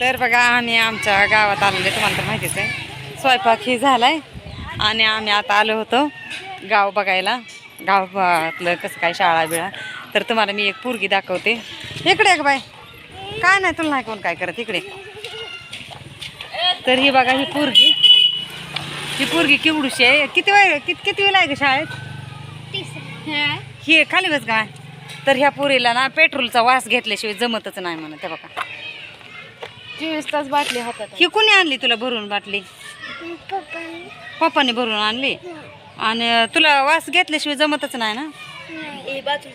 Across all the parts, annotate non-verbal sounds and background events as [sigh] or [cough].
तर बघा आम्ही आमच्या गावात आलेले तुम्हाला तर माहितीच आहे. स्वयंपाक ही झालाय. आणि आम्ही आता आलो होतो गाव बघायला. गावातलं कसं काय शाळा बिळा. तर तुम्हाला मी एक पोरगी दाखवते. इकडे एक बाय काय नाही तुला नाही कोण काय करत. इकडे. तर ही बघा ही पोरगी. ही पोरगी केवढूशी आहे. किती वेळ किती किती वेळ आहे ग शाळेत? ही खाली बस का? तर ह्या पोरीला ना पेट्रोलचा वास घेतल्याशिवाय जमतच नाही म्हणत बघा. चोवीस तास बाटली हातात ही कुणी आणली तुला भरून बाटली? पप्पाने भरून आणली? आणि तुला वास घेतल्याशिवाय जमतच नाही ना?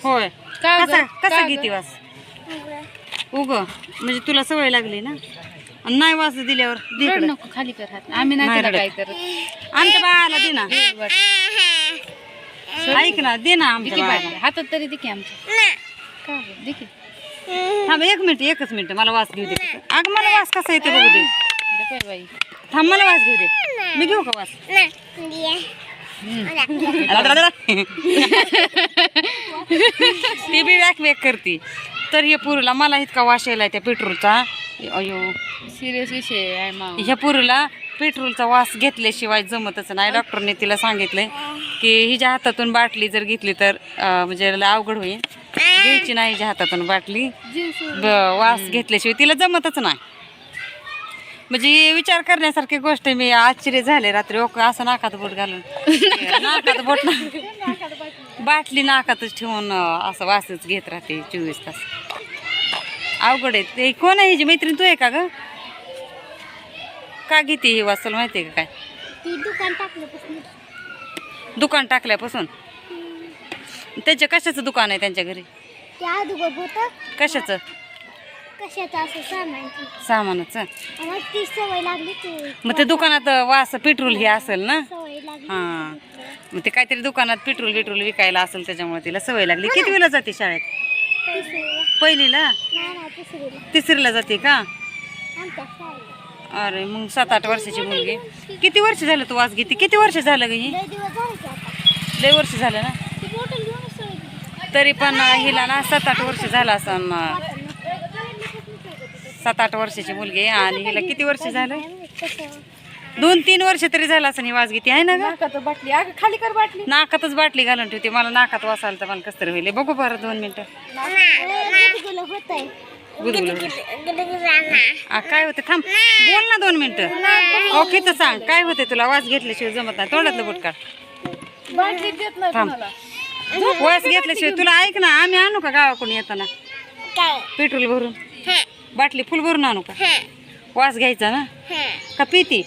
होय. का ग? कसा का कसा ग? घेते वास? उग. म्हणजे तुला सवय लागली ना? आणि नाही वास दिल्यावर दे रड इकडं. नको खाली कर हात. आम्ही नाही नाही तिला रडत. काय करत. आमच्या बाळाला दे ना. ऐक ना दे ना आमच्या बाळाला. हातात तरी आमच्या. का ग? दिकी. थांब एक मिनिट एकच मिनिट. मला वास घेऊ दे. अगं मला वास कसा येते बघू दे. बाई थांब मला वास घेऊ दे. मी घेऊ का वास? ती बी वॅक वॅक करते. तर हे पुरीला मला इतका वास यायला त्या पेट्रोलचा अयो. सिरियस विषय आहे ह्या पुरीला पेट्रोलचा वास घेतल्याशिवाय जमतच नाही. डॉक्टरने तिला सांगितलंय की हिच्या हातातून बाटली जर घेतली तर अं, म्हणजे लय अवघड होईल. घ्यायची नाही हातातून बाटली. वास घेतल्याशिवाय तिला जमतच नाही. म्हणजे विचार करण्यासारखी गोष्ट. मी आश्चर्य झाले रात्री. ओक असं नाकात बोट घालून. नाकात बोट ना बाटली नाकातच ठेवून असं वासच घेत राहते चोवीस तास. अवघड आहे. ते कोण आहे हिची मैत्रीण? तू आहे का ग? का घेते ही वासल? माहिती आहे का काय? दुकान टाकल्यापासून. दुकान टाकल्यापासून? त्यांच्या कशाचं दुकान आहे त्यांच्या घरी? होतं कशाचं? कशाचं असं सामानची? सामानाचं. मग ती सवय लागली ती. मग ते दुकानात वास पेट्रोल हे असेल ना? सवय लागली हां. मग ते काहीतरी दुकानात पेट्रोल बिट्रोल विकायला असेल त्याच्यामुळे तिला सवय लागली. किती वेळा जाते शाळेत? तिसरीला. पहिलीला? नाही नाही तिसरीला. तिसरीला जाते का? आमच्या शाळेला. अरे मग सात आठ वर्षाची मुलगी किती वर्ष झालं तू वास घेते? किती वर्ष झालं ग ही? लय दिवस झाले की आता. लय वर्ष झालं ना? ती बॉटल तरी पण हिला ना सात आठ वर्ष झालं असं सात आठ वर्षाची मुलगी आणि हिला किती वर्ष झालं? दोन तीन वर्ष तरी झालं असं ही घेते आहे ना नाकात बाटली. अगं खाली कर बाटली. नाकातच बाटली घालून ठेवते. मला नाकात वास आला तर मला कसं तरी होईल. बघू बरं दोन मिनिटं. काय होते? थांब. बोल ना दोन मिनिटं. ओके तर सांग. काय होते तुला? वास घेतल्याशिवाय जमत नाही. तोंडातलं बुट काढ बाटली देत नाही थांब. वास घेतल्याशिवाय तुला ऐक ना आम्ही आणू का गावाकडून येताना? काय? पेट्रोल भरून. बाटली फुल भरून आणू का? वास घ्यायचा ना? का पिती?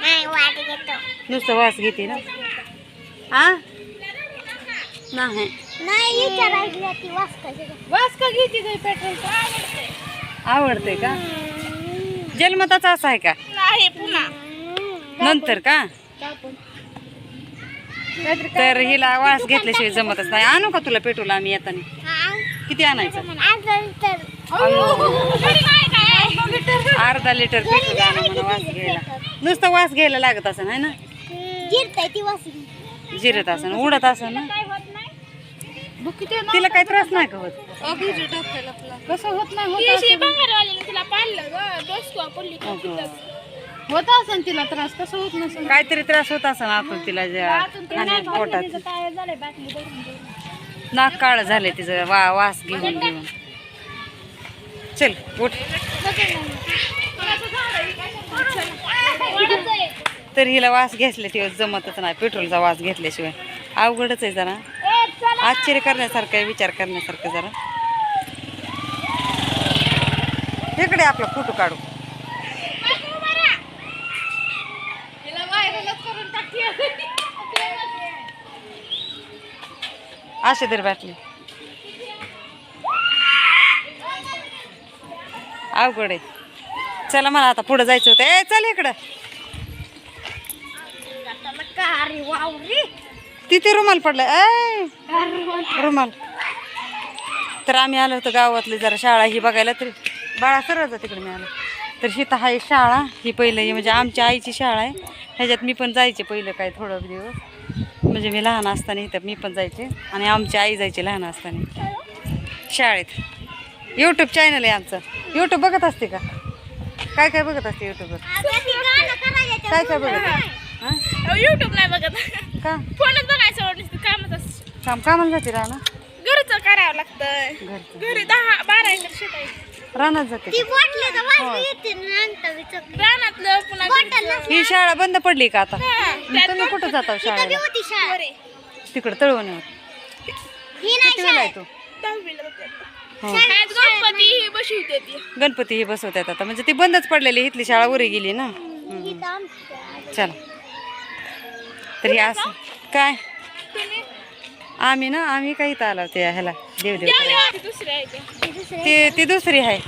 नाही वाट घेतो. नुसतं वास घेते ना? आ? नाही. नाही विचारायची ती वाचता वास का घेते गं पेट्रोल? आवडते का? जन्मताचा असा आहे का? नाही पुन्हा. नंतर का? तर हिला वास घेतल्याशिवाय जमतच नाही. आणू का तुला पेट्रोल आम्ही येताना? किती आणायचं? [laughs] अर्धा लिटर आणा वास घ्यायला. नुसतं वास घ्यायला लागत असं आहे ना? गिरताय ती वाचली जिरत असं उडत असं ना? तिला काही त्रास नाही का होत? कसं होत नाही? होत असेल. असेल तिला त्रास कसं होत नसेल. काहीतरी त्रास होत असं आतून तिला ज्या पोटात. नाक काळ झालंय तिचं वा वास घेऊन घेऊन. चल उठ. तर हिला वास घेतल्याशिवाय जमतच नाही. पेट्रोलचा वास घेतल्याशिवाय. अवघडच आहे जरा. आश्चर्य करण्यासारखं आहे विचार करण्यासारखं जरा. इकडे आपला फोटो काढू. असे तर बाटली. अवघड आहे. चला मला आता पुढं जायचं होतं. ए चल इकडं. तिथे रुमाल पडलं. ए रुमाल. तर आम्ही आलो होतो गावातली जरा शाळा ही बघायला तरी. बाळा सरळ जा तिकडे मी आलो. तर हिथं आहे शाळा ही पहिलं ही म्हणजे आमच्या आईची शाळा आहे. ह्याच्यात मी पण जायचे पहिलं काय थोडं दिवस. म्हणजे मी लहान असताना इथं मी पण जायचे आणि आमची आई जायची लहान असताना. शाळेत. यूट्यूब चॅनल आहे आमचं. यूट्यूब बघत असते का? काय काय बघत असते युट्यूबवर काय काय बघत? हा? युट्यूब नाही बघत. का? फोनच बघायचं कामच काम कामाला जाते राहणं? घरचं करावं लागतं घरी दहा बारा एकर शेत रानात जाते. ही शाळा बंद पडली का आता? तुम्ही कुठं जाता शाळेला? होती शाळा. बरे. तिकडं तळवणी ही नाही किती वेळा आहे तू. हो गणपती ही बसवते ती. गणपती ही बसवतात आता. म्हणजे ती बंदच पडलेली इथली शाळा उरी गेली ना. चला. तर हे असं. काय? आम्ही ना आम्ही काही आलो ते ह्याला? देव देव ती दुसरी आहे.